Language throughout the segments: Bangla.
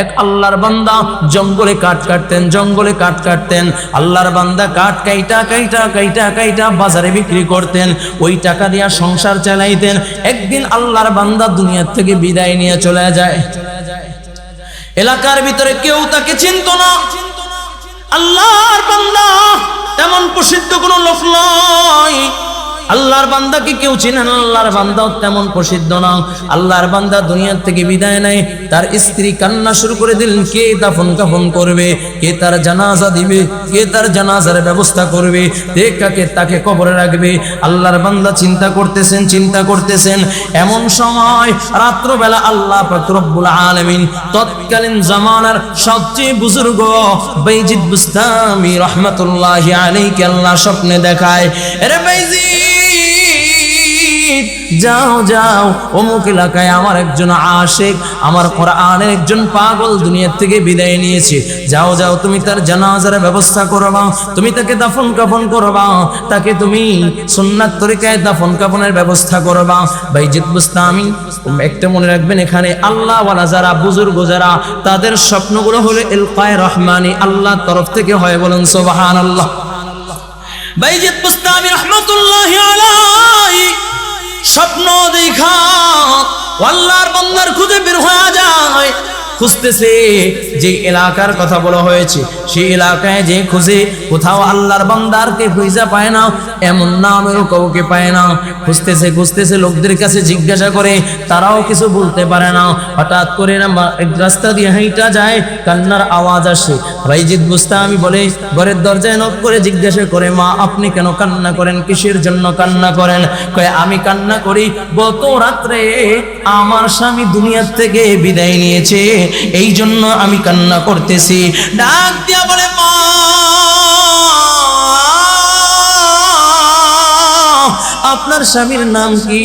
এক আল্লাহর বান্দা, জঙ্গলে কাঠ কাটতেন, জঙ্গলে কাঠ কাটতেন। আল্লাহর বান্দা কাঠ কাইটা কাইটা কাইটা কাইটা বাজারে বিক্রি করতেন, ওই টাকা দিয়া সংসার চালাইতেন। একদিন আল্লাহর বান্দা দুনিয়ার থেকে বিদায় নিয়ে চলে যায়। এলাকার ভিতরে কেউ তাকে চিনত না। আল্লাহর বান্দা তেমন প্রসিদ্ধ কোনো লোক নয়। আল্লাহর বান্দাকে কেউ চিনে না? আল্লাহর বান্দাও তেমন প্রসিদ্ধ না। আল্লাহর বান্দা দুনিয়ার থেকে বিদায় নেয়। তার স্ত্রী কান্না শুরু করে দিলেন কে দাফন কাফন করবে? কে তার জানাজা দিবে? কে তার জানাজার ব্যবস্থা করবে? কে কাকে তাকে কবরে রাখবে? আল্লাহর বান্দা চিন্তা করতেছেন চিন্তা করতেছেন। এমন সময় রাত্রবেলা আল্লাহ রব্বুল আলামিন তৎকালীন জামানার সবচেয়ে বুজুর্গ বাইজিদ বুস্তামি রহমাতুল্লাহি আলাইহি আল্লাহ স্বপ্নে দেখায় আরে বাইজিদ যাও যাও, অমুক এলাকায় আমার একজন আশেক, আমার কোরআনের একজন পাগল দুনিয়ার থেকে বিদায় নিয়েছে। যাও যাও, তুমি তার জানাজার ব্যবস্থা করবা তুমি তাকে দাফন কাফন করবা তাকে তুমি সুন্নাত তরিকায় দাফন কাফনের ব্যবস্থা করবা বাইজিদ বুস্তামি, একটা মনে রাখবেন এখানে আল্লাহ ওয়ালা যারা, বুজুর্গ যারা, তাদের স্বপ্নগুলো হলো এলকায় রহমানি আল্লাহ তরফ থেকে হয় বলেন সোবাহান আল্লাহ বাইজিদ বুস্তামি রহমতুল্লাহ আলাই স্বপ্ন দেখা আল্লাহর বান্দার খুঁজে বের হয়ে যায়। খুঁজতেছে, যে এলাকার কথা বলা হয়েছে, সেই এলাকায় যে খুঁজে কোথাও আল্লাহর বান্দারকে খুঁজা পায় না, এমন নামেরও কাউকে পায় না। খুঁজতেছে খুঁজতেছে, লোকদের কাছে জিজ্ঞাসা করে, তারাও কিছু বলতে পারে না। হঠাৎ করে রাস্তা দিয়ে হাইটা যায়, কান্নার আওয়াজ আসে। ভাইজিৎ বুস্তামি বলে, ঘরের দরজায় নক করে জিজ্ঞাসা করে, মা, আপনি কেন কান্না করেন? কিসের জন্য কান্না করেন? কয়, আমি কান্না করি, গত রাত্রে আমার স্বামী দুনিয়ার থেকে বিদায় নিয়েছে। এই জন্য আমি কান্না করতেছি। ডাক দিয়া বলে মা! আপনার স্বামীর নাম কি?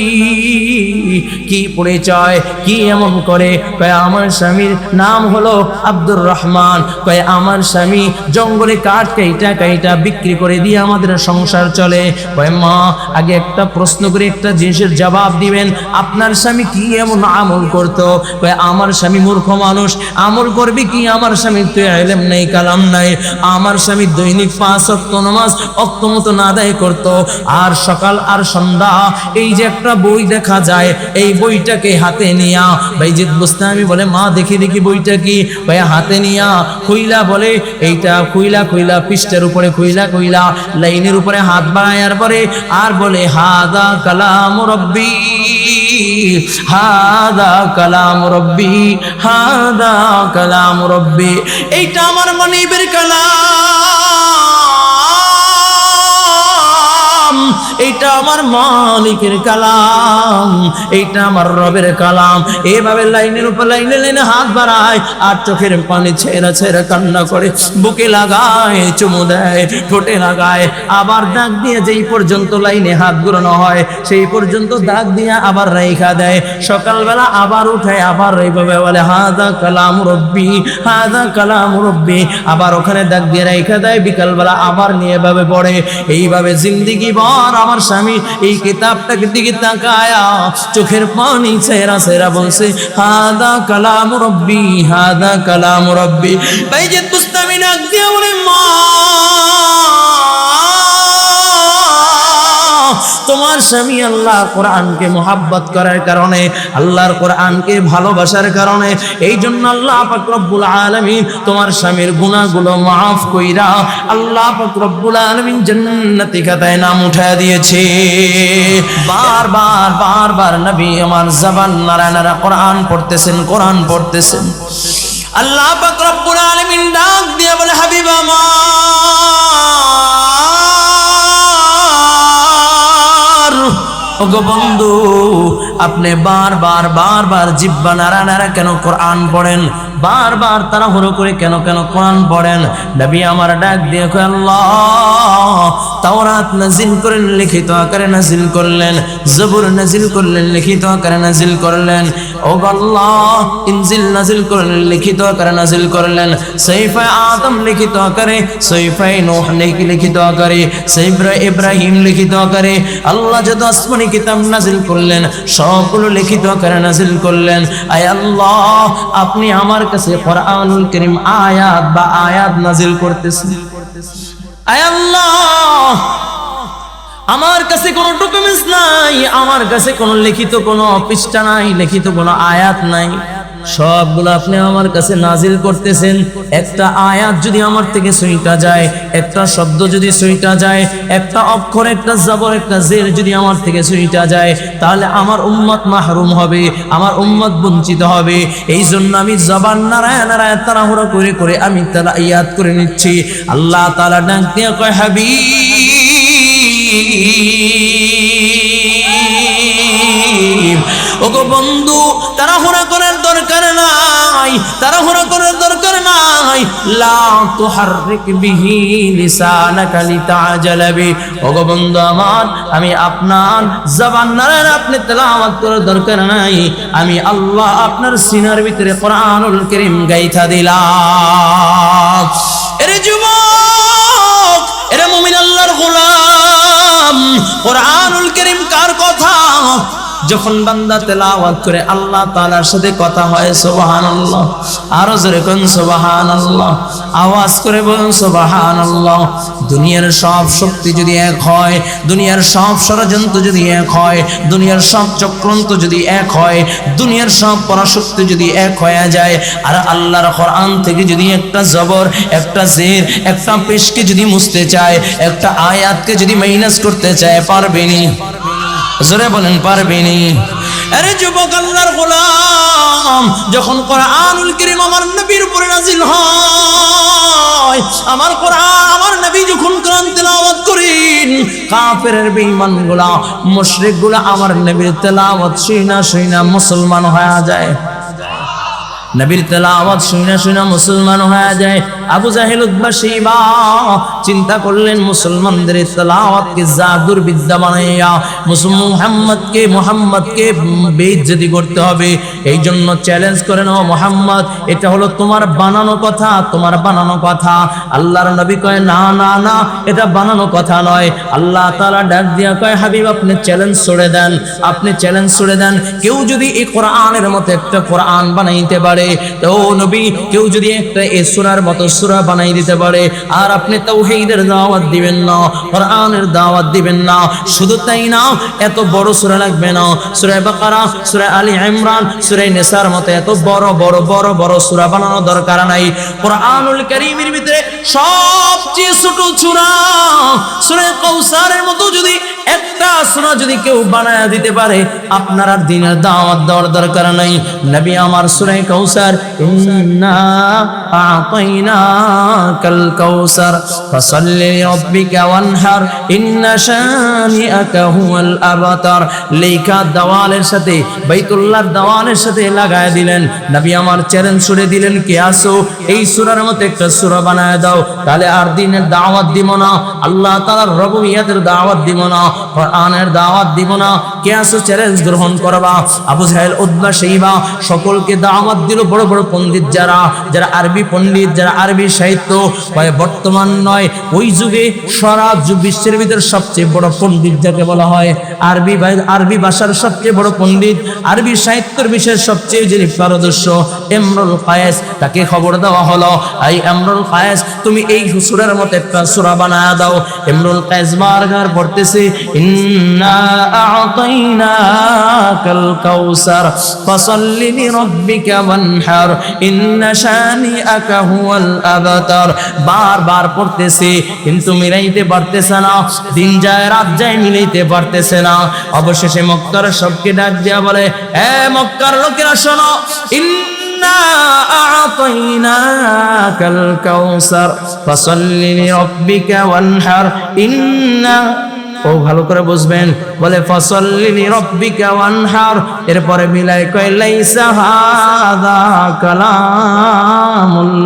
কি পরিচয় কি এমন করে? কয়, আমার স্বামীর নাম হলো আব্দুর রহমান। কয়, আমার স্বামী জঙ্গলে কাঠ কাইটা কাইটা বিক্রি করে দিয়ে আমাদের সংসার চলে। কয়, মা, আগে একটা প্রশ্ন করে একটা জিনিসের জবাব দিবেন। আপনার স্বামী কি এমন আমল করতো? কয়, আমার স্বামী মূর্খ মানুষ। আমল করবে কি? আমার স্বামী তুই এলেম নাই, কালাম নাই। আমার স্বামী দৈনিক পাঁচ অক্ত নামাজ অক্ত মতো না আদায় করতো। আর সকাল আর সন্ধ্যা এই যে একটা বই দেখা যায়, এই বইটাকে হাতে নিয়া বাইজিৎ বুস্তামি বলে, মা, দেখি দেখি বইটা কি? ভাই হাতে নিয়া, খুইলা বলে, এইটা খুইলা খুইলা, পৃষ্ঠের উপরে খুইলা খুইলা, লাইনের উপরে হাত বাড়ায়ার পরে, আর বলে, হাদা কালাম রব্বি, হাদা কালাম রব্বি, হাদা কালাম রব্বি। এইটা আমার মনে মনিবের কালাম। এইটা আমার মালিকের কালাম, এইটা আমার রবের কালাম। এভাবে লাইনের উপর লাইনে লাইনে হাত বাড়ায়, আর চোখের পানি ছেড়া ছেড়া কান্না করে, বুকে লাগায়, চুমু দেয়, ঠোঁটে লাগায়। আবার দাগ দিয়ে যেই পর্যন্ত লাইনে হাত ঘুরানো হয়, সেই পর্যন্ত দাগ দিয়ে আবার রেখা দেয়। সকালবেলা আবার উঠায় আবার এইভাবে বলে, হাদা কালাম রব্বি, হাদা কালাম রব্বি। আবার ওখানে দাগ দিয়ে রেখা দেয়, বিকালবেলা আবার নিয়ে এভাবে পড়ে। এইভাবে জিন্দিগি ভর আমার স্বামী এই কিতাবটাকে দিকে তাকায়া চোখের পানি সেরা সেরা বলছে, হাদা কালাম রব্বি, হাদা কালাম রব্বি। ভাই যে ডাক দিয়ে বলে, মা তোমার স্বামী আল্লাহ কোরআনকে মোহাব্বত করার কারণে, আল্লাহর কোরআনকে ভালোবাসার কারণে এই জন্য আল্লাহ পাক রব্বুল আলামিন তোমার স্বামীর গুণাগুলো মাফ কইরা আল্লাহ পাক রব্বুল আলামিন জান্নাতি খাতায় নাম উঠায় দিয়েছে। বারবার বারবার নবী আমার জবান নারায়ণরা কোরআন পড়তেছেন কোরআন পড়তেছেন। আল্লাহ পাক আলামিন ডাক দিয়ে বলে, হাবিবা আমার ওগো বন্ধু, আপনি বারবার বারবার জিব্বা নাড়া নাড়া কেন কোরআন পড়েন? বারবার তারা হলো করে কেন কেন কোরআন পড়েন? নবী আমার ডাক দিয়ে তাওরাত নাজিল করেন, লিখিত আকারে নাজিল করলেন, জবুর নাজিল করলেন, লিখিত আকারে নাজিল করলেন। ও আল্লাহ, ইনজিল নাজিল করলেন, লিখিত আকারে নাজিল করলেন। সৈফা আদম লিখিত আকারে সৈফাই নূহ লিখিত আকারে সৈফরা ইব্রাহিম লিখিত আকারে। আল্লাহ যত আসমানি কিতাব নাজিল করলেন, সবগুলো লিখিত আকারে নাজিল করলেন। আয় আল্লাহ, আপনি আমার কাছে কোরআনুল করিম আয়াত বা আয়াত নাজিল করতেছেন। আয় আল্লাহ, আমার কাছে কোনো ডকুমেন্টস নাই, আমার কাছে কোনো লিখিত কোনো পৃষ্ঠা নাই, লিখিত কোনো আয়াত নাই। সবগুলো আপনি আমার কাছে নাজিল করতেছেন। একটা আয়াত যদি আমার থেকে সইটা যায়, একটা শব্দ যদি সইটা যায়, একটা অক্ষর, একটা জবর, একটা জের যদি আমার থেকে সইটা যায়, তাহলে আমার উম্মত মাহরুম হবে, আমার উম্মত বঞ্চিত হবে। এই জন্য আমি জবান নারায় নারায় তাড়াহুড়ো করে করে আমি তারা ইয়াদ করে নিচ্ছি। আল্লাহ তালা ডাক দিয়ে কয় হাবি ওগো বন্ধু, তাড়াহুড়া করার দরকার নাই, তাড়াহুড়া করার দরকার নাই। লা তুহাররিক বিহি লিসানাকা লিতাআজালা বি। ওগো বন্ধু আমার, আমি আপনার জবান নারায়ণ আপনি তেলাওয়াত করার দরকার নাই। আমি আল্লাহ আপনার সিনার ভিতরে কোরআনুল কারীম গাইথা দিলাম। এরে যুবক, এরে মুমিন আল্লাহর গোলাম, কোরআনুল কারীম কার কথা? যখন বান্দা তেলাওয়াত করে আল্লাহ তাআলার সাথে কথা হয়, সুবহানাল্লাহ। আরও জোরে কোন সুবহানাল্লাহ? আওয়াজ করে বলুন, সুবহানাল্লাহ। দুনিয়ার সব শক্তি যদি এক হয়, দুনিয়ার সব ষড়যন্ত্র যদি এক হয়, দুনিয়ার সব চক্রান্ত যদি এক হয়, দুনিয়ার সব পরাশক্তি যদি এক হয়ে যায়, আর আল্লাহর কোরআন থেকে যদি একটা জবর, একটা জের, একটা পেশকে যদি মুছতে চায়, একটা আয়াতকে যদি মাইনাস করতে চায় পারবেনি জোরে বলেন পারবেনি আরে যুবক আল্লাহর গোলাম, যখন কোরআনুল কারীম আমার নবীর উপরে নাজিল হয়, আমার কোরআন, আমার নবী যখন কোরআন তেলাওয়াত করেন কাফেরের বেঈমানগুলা, মুশরিকগুলা আমার নবীর তেলাওয়াত শুইনা শুইনা মুসলমান হয়ে যায়। নবীর তেলাওয়াত শুনে শুনে মুসলমান হয়ে যায়। আবু জাহেল উদ্বা শিবা চিন্তা করলেন, মুসলমানদের তেলাওয়াতকে জাদুর বিদ্যা বানাইয়া মুহাম্মদকে মুহাম্মদকে বেইজ্জতি করতে হবে এই জন্য চ্যালেঞ্জ করেন ও মুহাম্মদ, এটা হলো তোমার বানানো কথা, তোমার বানানো কথা। আল্লাহর নবী কয়, না না না, এটা বানানো কথা নয়। আল্লাহ তাআলা ডাক দিয়া কয়, হাবিব, আপনি চ্যালেঞ্জ ছড়ে দেন, আপনি চ্যালেঞ্জ ছড়ে দেন। কেউ যদি এই কোরআনের মতো একটা কোরআন বানাইতে পারে, তো নবী, কেউ যদি একটা এ সূরার মতো সূরা বানাই দিতে পারে। আর আপনি তাওহীদের দাওয়াত দিবেন না, কোরআনের দাওয়াত দিবেন না। শুধু তাই না, এত বড় সূরা লাগবে না। সূরা বাকারা, সূরা আলী ইমরান, সূরা নিসার মতো এত বড় বড় বড় বড় সূরা বানানো দরকার নাই। কোরআনুল কারীমের ভিতরে সবচেয়ে ছোট সূরা সূরা কাউসারের মতো যদি একটা সূরা যদি কেউ বানায় দিতে পারে, আপনার আর দিনের দাওয়াত দেওয়ার দরকার নাই। নবী আমার সূরা কৌসার, ইন্না আতাইনাকাল কাউসার ফাসাল্লি লিরাব্বিকা ওয়ানহার লেখা দেওয়ালের সাথে, বাইতুল্লাহর দেওয়ালের সাথে লাগায় দিলেন। নবী আমার চ্যালেঞ্জ ছুড়ে দিলেন, কে আসো? এই সূরার মতো একটা সূরা বানায় দাও, তাহলে আর দিনের দাওয়াত দিব না, আল্লাহ তাআলার রবুবিয়াতের দাওয়াত দিব না। কোরআনের দাওয়াত দিব না কে আসো চ্যালেঞ্জ গ্রহণ করবা। আবু জাহেল উদ্বা সেইবা সকলকে দাওয়াত দিল বড় বড় পণ্ডিত যারা যারা আরবি পণ্ডিত, যারা আরবি সাহিত্য, কয় বর্তমান নয়, ওই যুগে সারা যুগ বিশ্বের ভিতরে সবচেয়ে বড় পণ্ডিত যাকে বলা হয়, আরবি আরবি ভাষার সবচেয়ে বড় পণ্ডিত, আরবি সাহিত্যের বিষয়ে সবচেয়ে যিনি পারদর্শ এমরুল ফায়েজ তাকে খবর দেওয়া হলো এই এমরুল ফায়েজ তুমি এই সুরার মতো একটা সুরা বানায় দাও। এমরুল ফায়েজ বারবার পড়তেছে ইন্না আ'তাইনাকাল কাউসার ফাসাল্লি লিরাব্বিকা ওয়ানহার ইন্না শানিআকা হুয়াল আবতার বারবার পড়তেছে কিন্তু মিলাইতে পারতেছে না, দিন যায় রাত যায় মিলাইতে পারতেছে না। অবশেষে মক্কার সবকে ডাক দিয়া বলে, এ মক্কার লোকেরা শোনো, ইন্না কাউসার, ফাসাল্লি লিরাব্বিকা ওয়ানহার, ইন্না ও ভালো করে বুঝবেন। বলে ফসল্লিনি রব্বিকা ওয়ানহার। এরপরে মিলাই কয়, লাইসা হাদা কালামুল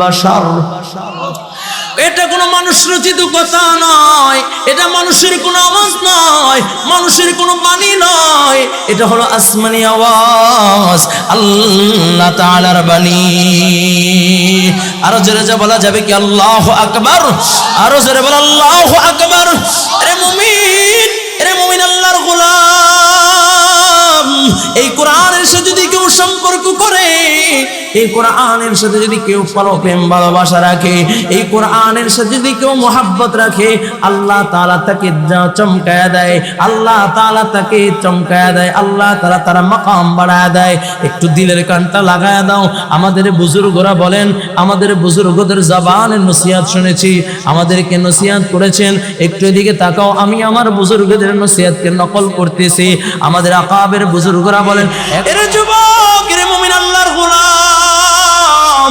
বাশার। এটা কোনো মানুষ রচিত কথা নয়, এটা মানুষের কোনো আওয়াজ নয়, মানুষের কোনো বাণী নয়। এটা হলো আসমানি আওয়াজ, আল্লাহ তাআলার বাণী। আরও জোরে যা বলা যাবে কি আল্লাহ আকবার? আরও জোরে বল আল্লাহ আকবার। আরে মুমিন আরে মুমিন আল্লাহর গোলাম। এই কোরআনের সাথে যদি কেউ সম্পর্ক করে, এই কোরআনের সাথে যদি কেউ ভালো প্রেম, ভালোবাসা রাখে, এই কোরআনের সাথে যদি কেউ মোহাব্বত রাখে, আল্লাহ তাআলা তাকে চমকায়া দেয়, আল্লাহ তাআলা তাকে চমকায়া দেয়, আল্লাহ তাআলা তারা মাকাম বাড়ায় দেয়। একটু দিলের কানটা লাগায়া দাও। আমাদের বুজুর্গরা বলেন, আমাদের বুজুর্গদের জবানের নসিহাত শুনেছি, আমাদেরকে নসিহাত করেছেন। একটু এদিকে তাকাও, আমি আমার বুজুর্গদের নসিহাতকে নকল করতেছি। আমাদের আকাবের বুজুর্গরা বলেন এরে যুবক রে মুমিন আল্লাহর গোলাম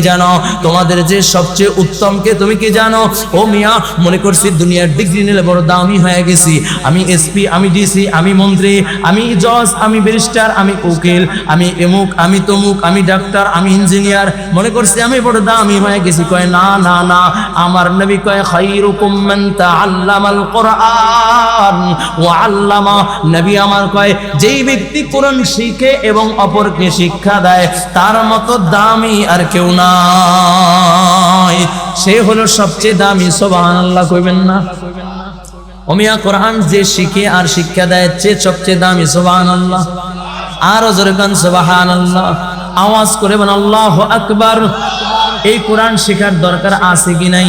জানো? তোমাদের যে সবচেয়ে উত্তম কে তুমি কি জানো? ও মিয়া, মনে করছি দুনিয়ার ডিগ্রি নিলে বড় দামি হয়ে গেছি। আমি এসপি, আমি ডিসি, আমি মন্ত্রী, আমি জজ, আমি ব্যারিস্টার, আমি উকিল, আমি এমুক, আমি তমুক, আমি ডাক্তার, আমি ইঞ্জিনিয়ার। মনে করছি আমি বড় দামি হয়ে গেছি। কয়, না না না, আমার নবী কয় খাইরুকুম মান তাআল্লামাল কোরআন। ওয়া আল্লামা, নবী আমার কয়, যেই ব্যক্তি কোরআন শিখে এবং অপরকে শিক্ষা দেয়, তার মতো দামি আর কেউ নাই। সে হলো সবচেয়ে দামি, সুবহানাল্লাহ, কইবেন না। ওমিয়া কোরআন যে শিখে আর শিক্ষা দেয়, সে সবচেয়ে দামি, সুবহানাল্লাহ। আরও জোরে গান সুবহানাল্লাহ। আওয়াজ করে বলেন, আল্লাহু আকবার। এই কোরআন শেখার দরকার আছে কি নাই?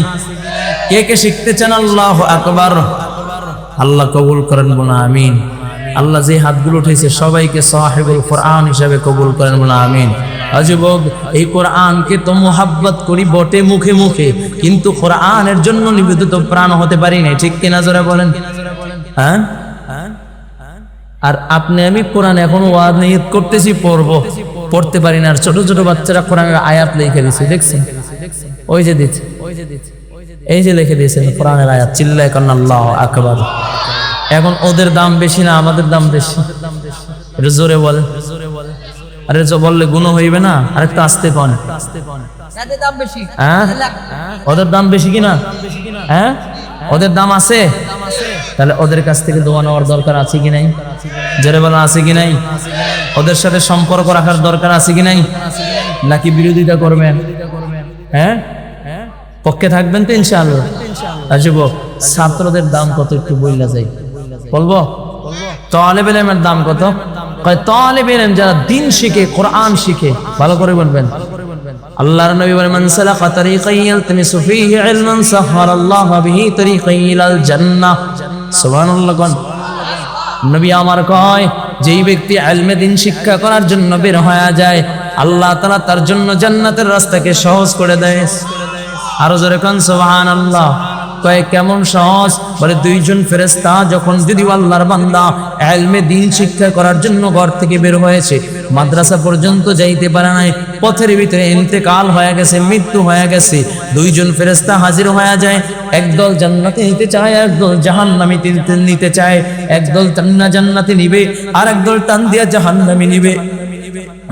কে কে শিখতে চান, আল্লাহু আকবার আল্লাহ কবুল করেন বলে আমিন। আল্লাহ যে হাতগুলো উঠেছে সবাইকে সাহেবুল কোরআন হিসাবে কবুল করেন বলে আমিন। অযুবক এই কোরআনকে তো মোহাব্বত করি বটে মুখে মুখে, কিন্তু কোরআনের জন্য নিবেদিত প্রাণ হতে পারি ঠিক কিনা বলেন? হ্যাঁ? আর আপনি, আমি কোরআন এখন নিয়ে করতেছি, পড়ব, পড়তে পারি না, আর ছোট ছোট বাচ্চারা কোরআনের আয়াত লিখে দেখছেন? ওই যে দিচ্ছে এই যে লিখে দিয়েছেন কোরআনের আয়াত, চিল্লায় কান্না আল্লাহ এখন ওদের দাম বেশি না আমাদের দাম বেশি? জোরে বলে আরে যে বললে গুণ হইবে না আরেকটু আসতে বেশি হ্যাঁ? ওদের দাম বেশি কিনা? হ্যাঁ? ওদের দাম আছে? তাহলে ওদের কাছ থেকে দোয়া নেওয়ার দরকার আছে কি নাই? জোরে বলা আছে কি নাই? ওদের সাথে সম্পর্ক রাখার দরকার আছে কি নাই? নাকি বিরোধিতা করবেন? হ্যাঁ? পক্ষে থাকবেন তো ইনশাআল্লাহ। আসব ছাত্রদের দাম কত একটু বইলা যাই। বলব? তলেব এলেমের দাম কত? কয় যারা দিন শিখে, কোরআন শিখে, ভালো করে বলবেন। আল্লাহর নবী বলেন, মান সালাকা তরিকান ইয়ালতামিসু ফীহি ইলমান সাহারাল্লাহু বিহি তরিকান ইলাল জান্নাহ। সুবহানাল্লাহ কোন নবী আমার কয়, যেই ব্যক্তি ইলমে দিন শিক্ষা করার জন্য বের হয়ে যায়, আল্লাহ তাআলা তার জন্য জান্নাতের রাস্তাকে সহজ করে দেয়। আরও জোরে কোন, সুবহানাল্লাহ। কয় কেমন সহজ বলে, দুইজন ফেরেস্তা যখন যদি আল্লাহর বান্দা এলমে দিন শিক্ষা করার জন্য ঘর থেকে বের হয়েছে, মাদ্রাসা পর্যন্ত যাইতে পারে নাই, পথের ভিতরে ইন্তেকাল হয়ে গেছে, মৃত্যু হয়ে গেছে, দুইজন ফেরেস্তা হাজির হয়ে যায়, একদল জান্নাতে নিতে চায়, একদল জাহান্নামে নিতে চায়, একদল টান্না জান্নাতে নিবে আর একদল টান দিয়া জাহান্নামে নিবে।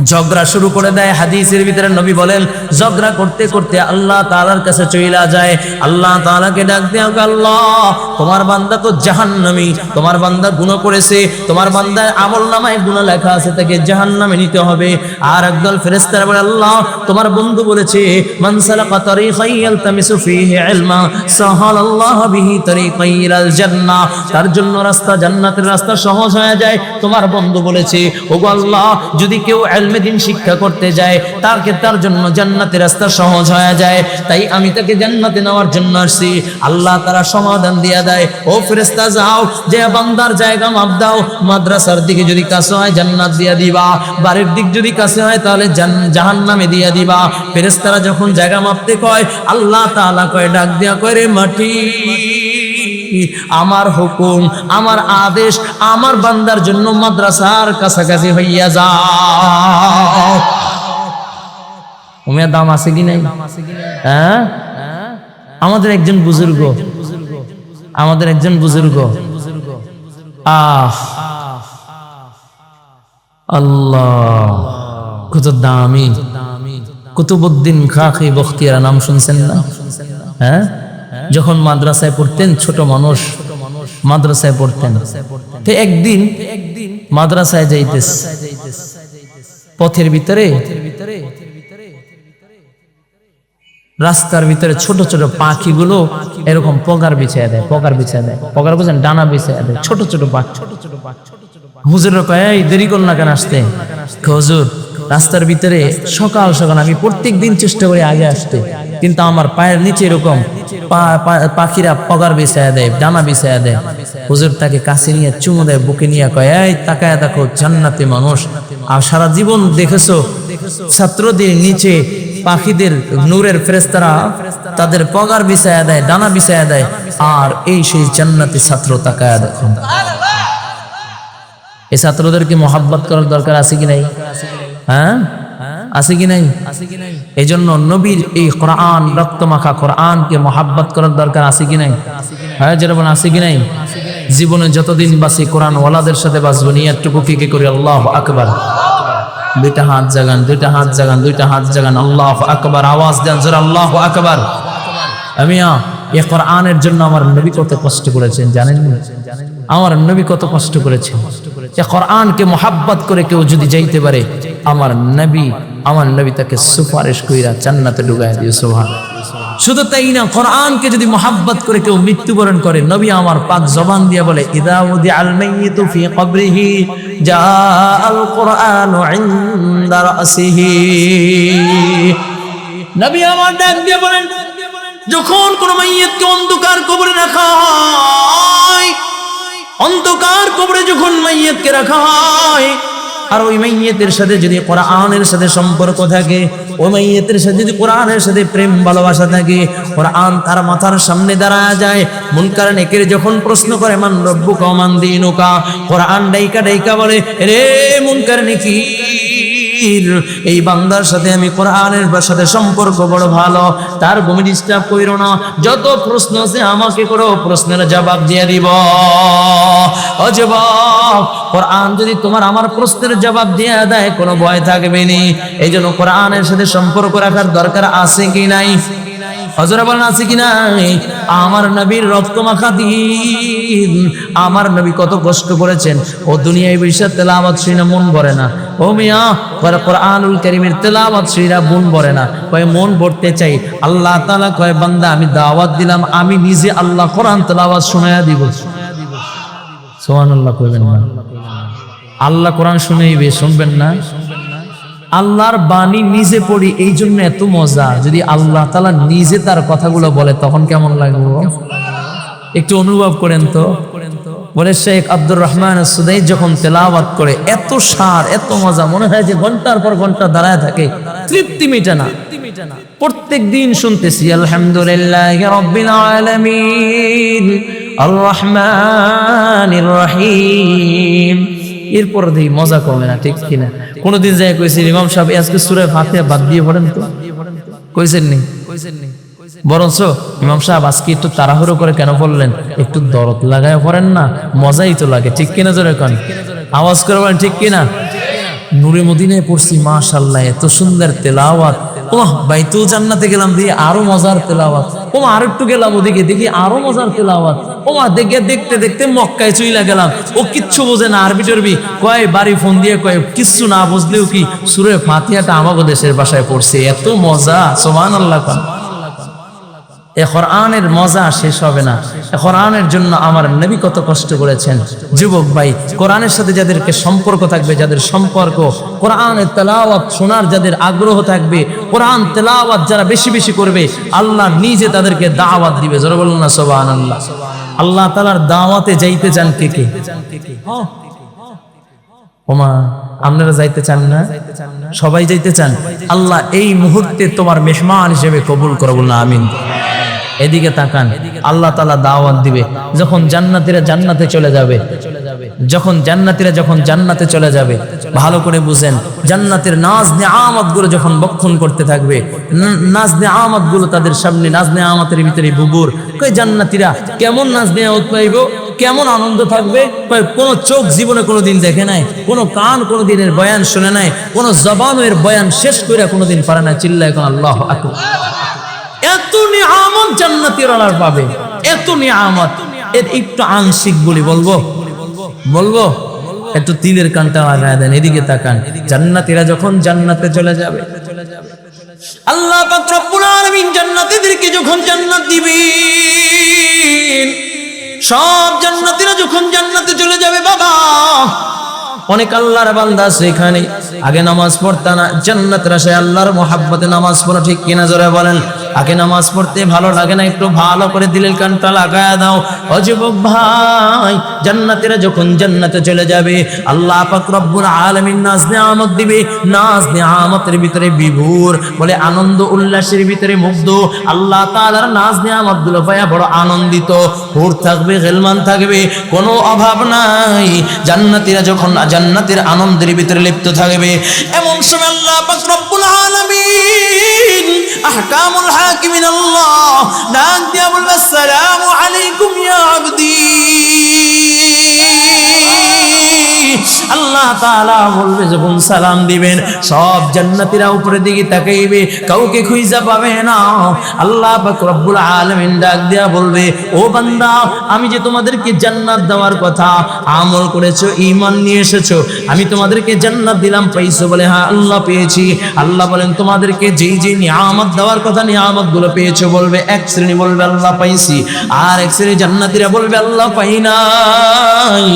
ঝগড়া শুরু করে দেয়। হাদিসের ভিতরে নবী বলেন, ঝগড়া করতে করতে আল্লাহ তাআলার কাছে চইলা যায়। আল্লাহ তাআলাকে ডাক দিয়ে আল্লাহ, তোমার বান্দা তো জাহান্নামী, তোমার বান্দা গুনাহ করেছে, তোমার বান্দার আমল নামায় গুনাহ লেখা আছে, তাকে জাহান্নামে নিতে হবে। আর একদল ফেরেশতারা বলে, আল্লাহ, তোমার বন্ধু বলেছে, মান সালাকা তরিকান ইয়ালতামিসু ফীহি ইলমা, সাহালাল্লাহু বিহি তরিকান ইলাল তার জন্য রাস্তা জান্নাতের রাস্তা সহজ হয়ে যায়। তোমার বন্ধু বলেছে, ওগো আল্লাহ, যদি কেউ এলমে দিন শিক্ষা করতে যায় তাকে তার জন্য জান্নাতের রাস্তা সহজ হয়ে যায়। তাই আমি তাকে জান্নাতে নেওয়ার জন্য আসছি। আল্লাহ তারা সমাধান দিয়া দেয়। ও ফেরেস্তা যাও, যে বান্দার জায়গা মাপ দাও। মাদ্রাসার দিকে যদি কাছে হয় জান্নাত দিয়া দিবা। বাড়ির দিক যদি কাছে হয় তাহলে জাহান নামে দিয়া দিবা। ফেরেস্তারা যখন জায়গা মাপতে কয়, আল্লাহ তাআলা কয়, ডাক দিয়া কয় রে মাটি। আমার হুকুম, আমার আদেশ, আমার বান্দার জন্য মাদ্রাসার কাছাকাছি হইয়া যাও। উমের দাম আছে কি নাই? হ্যাঁ? আমাদের একজন বুজুর্গ, আমাদের একজন বুজুর্গ। আহ। আল্লাহ। কত দামি কুতুবুদ্দিন খাকি বখতিয়ারা নাম শুনছেন না? হ্যাঁ? যখন মাদ্রাসায় পড়তেন, ছোট মানুষ মাদ্রাসায় পড়তেন। একদিন মাদ্রাসায় যাইতেস। পথের ভিতরে রাস্তার ভিতরে ছোট ছোট পাখিগুলো এরকম পগার বিছায় দেয়, পগার বিছায় দেয়। পগার বুঝেন, ডানা বিছায় দেয়, ছোট ছোট পাখি। ছোট ছোট পাখি হুজুর দেরি করল না কেন আসতে? হুজুর, রাস্তার ভিতরে সকাল সকাল আমি প্রত্যেক দিন চেষ্টা করি আগে আসতে। কিন্তু আমার পায়ের নিচে এরকম পাখিরা পগার বিছায়া দেয়, ডানা বিছায়া দেয়। হুজুর তাকে কাছে নিয়ে চুমু দেয়, বুকে নিয়ে কয়, এই, তাকায় দেখো, জান্নাতি মানুষ। আর সারা জীবন দেখেছ, ছাত্রদের নিচে পাখিদের নূরের ফেরেস্তারা তাদের পগার বিছায়া দেয়, ডানা বিছায়া দেয়, আর এই সেই জান্নাতি ছাত্র তাকায় দেখো। এই ছাত্রদেরকে মহাব্বত করার দরকার আছে কি নাই? হ্যাঁ? আছে কি নাই? এই জন্য নবীর এই কোরআন রক্তমাখা কোরআনকে মহাব্বত করার দরকার আছে কি নাই? হ্যাঁ যেরকম আছে কি নাই? জীবনে যতদিন বাসি কোরআন ওয়ালাদের সাথে বাঁচবো নিয়ারটুকু ফিকে করি? আল্লাহ আকবার। দুইটা হাত জাগান দুইটা হাত জাগান দুইটা হাত জাগান। আল্লাহ আকবার আওয়াজ দেন জোর আল্লাহ আকবার। আমি এ কোরআনের জন্য আমার নবী কত কষ্ট করেছেন জানেন আমার নবী কত কষ্ট করেছেন। এ কোরআনকে মোহাব্বত করে কেউ যদি যাইতে পারে আমার নবী আমার নবী তাকে সুপারিশ কইরা জান্নাতে ঢুকায় দিয়ে সোহান শুধু তাই না, কোরআনকে যদি মোহাব্বত করে কেউ মৃত্যুবরণ করে, নবী আমার পাক জবান দিয়া বলে ইদাউদি আল মাইয়িতু ফি কবরিহি জা আল কোরআন ইনদা রাসিহি। নবী আমার ডাক দিয়ে বলেন, যখন কোন মাইয়াতকে অন্ধকার কবরে রাখা হয়, অন্ধকার কবরে যখন মাইয়াতকে রাখা হয় আর ওই মাইয়েতের সাথে যদি কোরআনের সাথে সম্পর্ক থাকে, ওই মাইয়েতের সাথে যদি কোরআনের সাথে প্রেম, ভালোবাসা থাকে, কোরআন তার মাথার সামনে দাঁড়ায় যায়। মুনকার নেকের যখন প্রশ্ন করে, মান রব্বু কমান দিনুকা? কোরআন ডাইকা ডাইকা বলে রে মুনকার নেকি? এই বান্দার সাথে আমি কোরআনের সাথে সম্পর্ক বড় ভালো, তার ভূমি ডিস্টার্ব কইরো না, যত প্রশ্ন আছে আমাকে করো, প্রশ্নের জবাব দিয়ে দিব। যুবক, কোরআন যদি তোমার আমার প্রশ্নের জবাব দিয়ে দেয়, কোনো ভয় থাকবে নি। এই জন্য কোরআনের সাথে সম্পর্ক রাখার দরকার আছে কি নাই? হজরা বলেন, আছে কি নাই? আমার নবীর রক্ত মাখা দিন আমার নবী কত কষ্ট করেছেন। ও দুনিয়ায় বৈশাখ তেলাওয়াত শুনে মন ভরে না। ও মিয়া পরে কোরআনুল কারীমের তেলাওয়াত শুনে মন ভরে না। কয় মন ভরতে চাই। আল্লাহ তাআলা কয়, বান্দা, আমি দাওয়াত দিলাম, আমি নিজে আল্লাহ কোরআন তেলাওয়াত শোনায়া দিব। সুবহানাল্লাহ কইবেন না। আল্লাহ কোরআন শুনেইবে, শুনবেন না? আল্লাহর বাণী নিজে পড়ি এই জন্য এত মজা। যদি আল্লাহ তালা নিজে তার কথাগুলো বলে, তখন কেমন লাগবে? একটু অনুভব করেন তো। বলে শেখ আব্দুর রহমান সুদাই যখন তেলাওয়াত করে, এত সার, এত মজা, মনে হয় যে ঘণ্টার পর ঘণ্টা দাঁড়ায় থাকে। তৃপ্তি মিটে না। প্রত্যেক দিন শুনতেছি, আলহামদুলিল্লাহ রব্বিল আলামিন আর রহমানির রহিম। এরপর দেখি মজা কমে না, ঠিক কিনা? কোনদিন যাই কইছি, ইমাম সাহেব আজকে সুরে ফাতে বাদ দিয়ে পড়েন তো। কইছেন নি? বরঞ্চ ইমাম সাহেব আজকে একটু তাড়াহুড়ো করে কেন পড়লেন? একটু দরদ লাগায় পড়েন না, মজাই তো লাগে। ঠিক কিনা জোরে কন? আওয়াজ করে বলেন, ঠিক কিনা? নূরে মদিনায় পড়ছি মাশাল্লাহ এত সুন্দর তেলাওয়াত। ওহ বাইতুল জান্নাতে গেলাম দিয়ে আরও মজার তেলাওয়াত। ওমা আর একটু গেলাম ওদিকে, দেখি আরও মজার তেলাওয়াত। ওমা, দেখে দেখতে দেখতে মক্কায় চইলা গেলাম। ও কিচ্ছু বোঝে না, আরবি টরবি। কয়, বাড়ি ফোন দিয়ে কয়, কিচ্ছু না বুঝলেও কি সুরে ফাতিহাটা আমাকে দেশের বাসায় পড়ছে, এত মজা সোমান আল্লাহ খান এ কোরআনের মজা শেষ হবে না। এ কোরআনের জন্য আমার নবী কত কষ্ট করেছেন। যুবক ভাই, কোরআনের সাথে যাদেরকে সম্পর্ক থাকবে, যাদের সম্পর্ক, কোরআনের তেলাওয়াত শোনার যাদের আগ্রহ থাকবে, কোরআন তেলাওয়াত যারা বেশি বেশি করবে, আল্লাহ নিজে তাদেরকে দাওয়াত দিবে। জোরে বলুন না সোবান আল্লাহ আল্লাহ তালার দাওয়াতে যাইতে চান কে কে? ওমা, আপনারা যাইতে চান না? সবাই যাইতে চান? আল্লাহ এই মুহূর্তে তোমার মেহমান হিসেবে কবুল করো বলুন আমিন। এদিকে তাকান, আল্লাহ তালা দাওয়াত দিবে। যখন জান্নাতিরা জান্নাতে চলে যাবে, যখন জান্নাতিরা যখন জান্নাতে চলে যাবে, ভালো করে বুঝেন, জান্নাতের নাজ নেয়ামতগুলো যখন বক্ষণ করতে থাকবে, ন- নাজ নেয়ামতগুলো তাদের সামনে, নাজ নেয়ামতের ভিতরে বুবুর কই জান্নাতিরা, কেমন নাজ নেয়ামত পাইব কেমন আনন্দ থাকবে? কোন চোখ জীবনে কোনোদিন দেখে নাই, কোন কান কোনোদিনের বয়ান শুনে নাই, কোন জবানের বয়ান শেষ করে কোনোদিন পারে না চিল্লা এখন আল্লাহ আকবার। এত নিয়ামত জান্নাতের আলার পাবে। এত নিয়ামত। এর একটু আংশিক বলি বলব। বলব? একটু তিলের কানটা লাগায় দেন, এদিকে তাকান। জান্নাতীরা যখন জান্নাতে চলে যাবে, আল্লাহ পাক রব্বুল আলামিন জান্নাতীদেরকে যখন জান্নাত দিবেন, সব জান্নাতীরা যখন জান্নাতে চলে যাবে, বাবা, অনেক আল্লাহর বান্দা এখানে। আগে নামাজ পড়তা না জান্নাত রাশে আল্লাহর মোহাব্বতে নামাজ পড়া ঠিক কিনা জোরে বলেন। আগে নামাজ পড়তে ভালো লাগে না, একটু ভালো করে দিলের কানটা লাগায় দাও। অযুবক ভাই, জান্নাতেরা যখন জান্নাতে চলে যাবে, আল্লাহ পাক রব্বুল আলামিন নাজ দিবে। নাজ নিয়ামতের ভিতরে বিভোর, বলে আনন্দ উল্লাসের ভিতরে মুগ্ধ। আল্লাহ তাআলার নাজগুলো পায়া বড় আনন্দিত। হুর থাকবে, গেলমান থাকবে, কোনো অভাব নাই। জান্নাতীরা যখন জান্নাতের আনন্দের ভিতরে লিপ্ত থাকবে, এমন সময় আল্লাহ পাক রব্বুল আহকামুল হাকিমিন আল্লাহ ডাক দিয়া বলবে আসসালামু আলাইকুম ইয়া আবদি আল্লাহ তাআলা বলবে, যখন সালাম দিবেন, সব জান্নাতীরা উপরে দিকে তাকাইবে, কাউকে খুঁজা পাবে না। আল্লাহ রব্বুল আলামিন ডাক দিয়া বলবে, ও বান্দা, আমি যে তোমাদেরকে জান্নাত দেওয়ার কথা আমল করেছ, ঈমান নিয়ে এসেছ, আমি তোমাদেরকে জান্নাত দিলাম, পাইছো বলে হ্যাঁ আল্লাহ পেয়েছি। আল্লাহ বলেন, তোমাদেরকে যেই যেই নিয়ামত দেওয়ার কথা নিয়ামতগুলো পেয়েছ বলবে, এক শ্রেণি বলবে, আল্লাহ পাইছি। আর এক শ্রেণি জান্নাতীরা বলবে, আল্লাহ পাই নাই।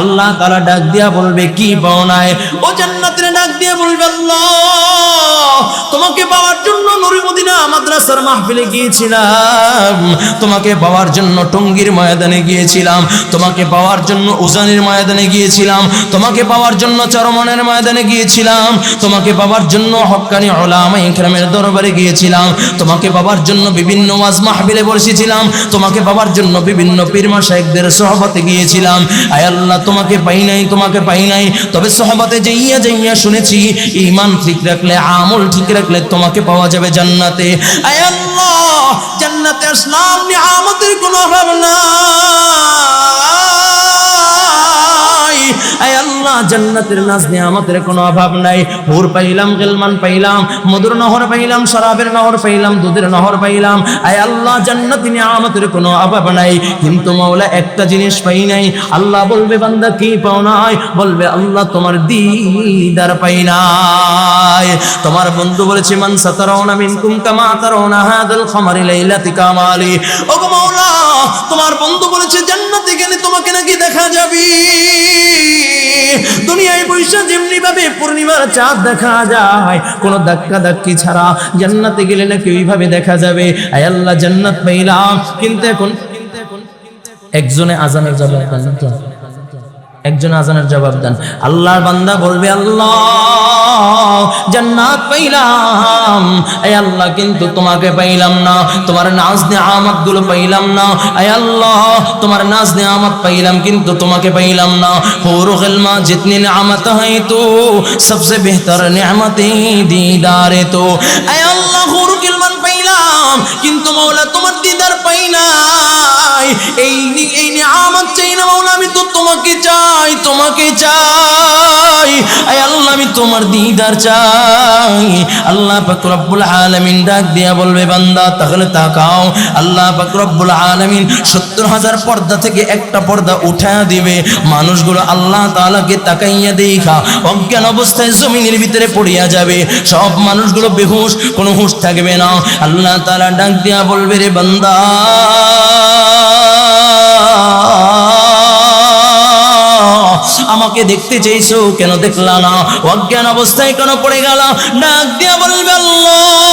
আল্লাহ তারা ডাক দিয়া বলবে কি বনায়? ও জান্নাতের ডাক দিয়া বলবে আল্লাহ! তোমাকে পাওয়ার জন্য মদিনা মাদ্রাসার মাহফিলে গিয়েছিলাম। তোমাকে পাওয়ার জন্য টঙ্গীর ময়দানে গিয়েছিলাম। তোমাকে পাওয়ার জন্য উজানের ময়দানে গিয়েছিলাম। তোমাকে পাওয়ার জন্য চরমনের ময়দানে গিয়েছিলাম। তোমাকে পাওয়ার জন্য হক্কানি ওলামা দরবারে গিয়েছিলাম। তোমাকে পাওয়ার জন্য বিভিন্ন ওয়াজ মাহফিলে বসেছিলাম। তোমাকে পাওয়ার জন্য বিভিন্ন পীরমা শাইখদের সহবতে গিয়েছিলাম। আয় আল্লাহ, তোমাকে পাই নাই, তোমাকে পাই নাই। তবে সহবতে যাইয়া যাইয়া শুনেছি ইমান ঠিক রাখলে আমল ঠিক রাখলে তোমাকে পাওয়া যাবে জান্নাতে। আয় জান্নাতে আসলাম নিয়ামতের কোনো ভাবনা আল্লাহ বলবে, বান্দা, কি পাও নাই? বলবে, আল্লাহ তোমার দিদার পাই নাই। তোমার বন্ধু বলেছে তোমার বন্ধু বলেছে, জান্নাতে গেলে তোমাকে নাকি দেখা যাবে। দুনিয়ায় বৈশা যেমনি ভাবে পূর্ণিমার চাঁদ দেখা যায়, কোন ধাক্কা ধাক্কি ছাড়া জান্নাতে গেলে নাকি ওইভাবে দেখা যাবে আয় আল্লাহ, জান্নাত পাইলাম কিন্তু এখন একজনে আজানের তো। একজন আজানের জবাব দেন। আল্লাহর বান্দা বলবে, আল্লাহ, জান্নাত পাইলাম। এ আল্লাহ, কিন্তু তোমাকে পাইলাম না। তোমার নাজ নেয়ামতগুলো পাইলাম না। এ আল্লাহ, তোমার নাজ নেয়ামত পাইলাম, কিন্তু তোমাকে পাইলাম না। হোর গলমা জিতনি নেয়ামত হয় তো। সবসে বেহতর নেয়ামতেই দিদারে তো। এ আল্লাহ, হোর গিলমান পাইলাম, কিন্তু মাওলা, তোমার দিদার পাই নাই। এই এই নিয়ামত চাই না মাওলা, আমি তো তোমাকে চাই তোমাকে চাই। আয় আল্লাহ, আমি তোমার দিদার চাই। আল্লাহ পাক রব্বুল আলামিন ডাক দিয়া বলবে, বান্দা, তাহলে তাকাও। আল্লাহ পাক রব্বুল আলামিন সত্তর হাজার পর্দা থেকে একটা পর্দা উঠা দিবে। মানুষগুলো আল্লাহ তাআলাকে তাকাইয়া দেখা, অজ্ঞান অবস্থায় জমিনের ভিতরে পড়িয়া যাবে। সব মানুষগুলো বেহুশ, কোনো হুঁশ থাকবে না। আল্লাহ তাআলা ডাক দিয়া বলবে রে বান্দা। আমাকে দেখতে চাইছো, কেন দেখলা না? অজ্ঞান অবস্থায় কেন পড়ে গেল? ডাক দিয়া বলবে আল্লাহ।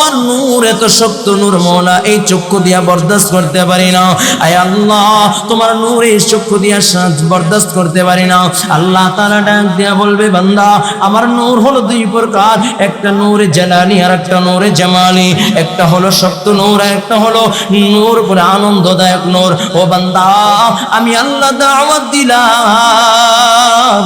তোমার নূর এত শক্ত নূর মৌলা, এই চক্ষু দিয়া বরদাস্ত করতে পারি না। আয় আল্লাহ, তোমার নূর এই চক্ষু দিয়া সাজ বরদাস্ত করতে পারি না। আল্লাহ তারা ডাক দিয়া বলবে, বান্দা, আমার নূর হলো দুই প্রকার। একটা নূরে জালানি আর একটা নূরে জামালি। একটা হলো শক্ত নূর, আর একটা হলো নূর পরে আনন্দদায়ক নূর। ও বান্দা, আমি আল্লাহ দাওয়াত দিলাম।